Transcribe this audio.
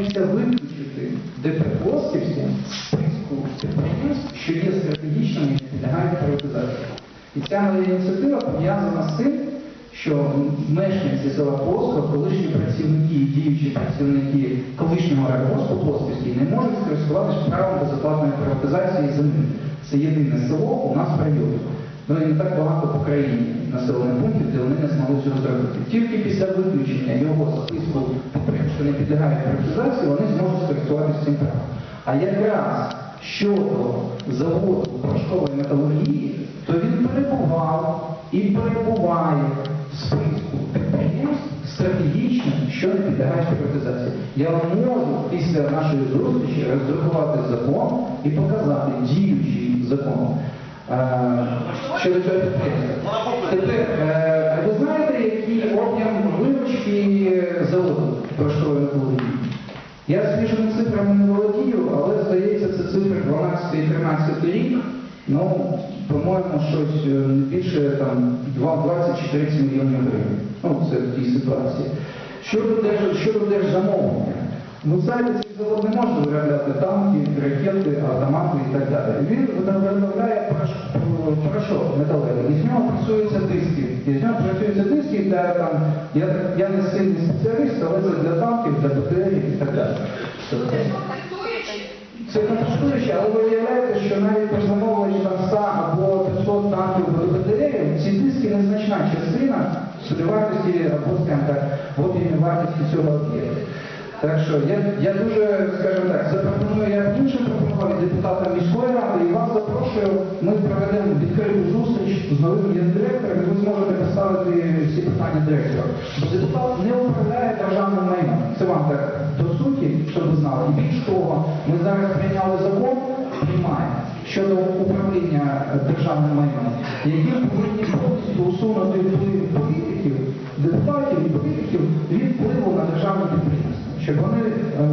пропонується виключити ДП Плосківське з списку підприємств, що є стратегічними і приватизації. І ця моя ініціатива пов'язана з тим, що мешканці села Плоскова, колишні працівники і діючі працівники колишнього райгоспу Плосківський не можуть скористуватися правом безоплатної приватизації землі. Це єдине село у нас в районі. Ну і не так багато по країні населених пунктів, де вони не змогли цього зробити. Тільки після виключення його списку що не підлягають приватизації, вони зможуть скористуватися цим правом. А якраз щодо заводу порошкової металургії, то він перебував і перебуває в списку підприємств стратегічних, що не підлягають приватизації. Я вам можу після нашої зустрічі роздрукувати закон і показати діючий закон. Щодо цього підприємства. Тепер, порошкової металургії? Я свіжими цифрами не володію, але здається, це цифри 12-13 рік. Ну, по-моєму, щось е, більше там 20 чи 30 мільйонів гривень. Ну, це в тій ситуації. Щодо, держ... Щодо держзамовлення. Ну, знаєте, цей завод не може виробляти танки, ракети, автомати так далі. Він виробляє порошок, металевий. І з нього працюються диски. І з нього працюються диски для там, я, я не сильний спеціаліст, але це для танків, для БТРів і так далі. Це комплектуюче, але ви уявляєте, що навіть при замовленні там 100 або 500 танків БТРів, ці диски незначна частина собівартості або, скажімо так, об'ємі вартості цього об'єкту. Так що я, я дуже, скажімо так, запропоную, я іншим пропонував депутатам міської ради, і вас запрошую, ми проведемо відкриту зустріч з новим гендиректором, і ви зможете поставити всі питання директора. Бо депутат не управляє державним майном. Це вам так до суті, щоб ви знали. І більш того, ми зараз прийняли закон, приймаємо щодо управління державним майном, які повинні повністю усунути вплив політиків, депутатів і політиків від впливу на державні підприємства, щоб вони е,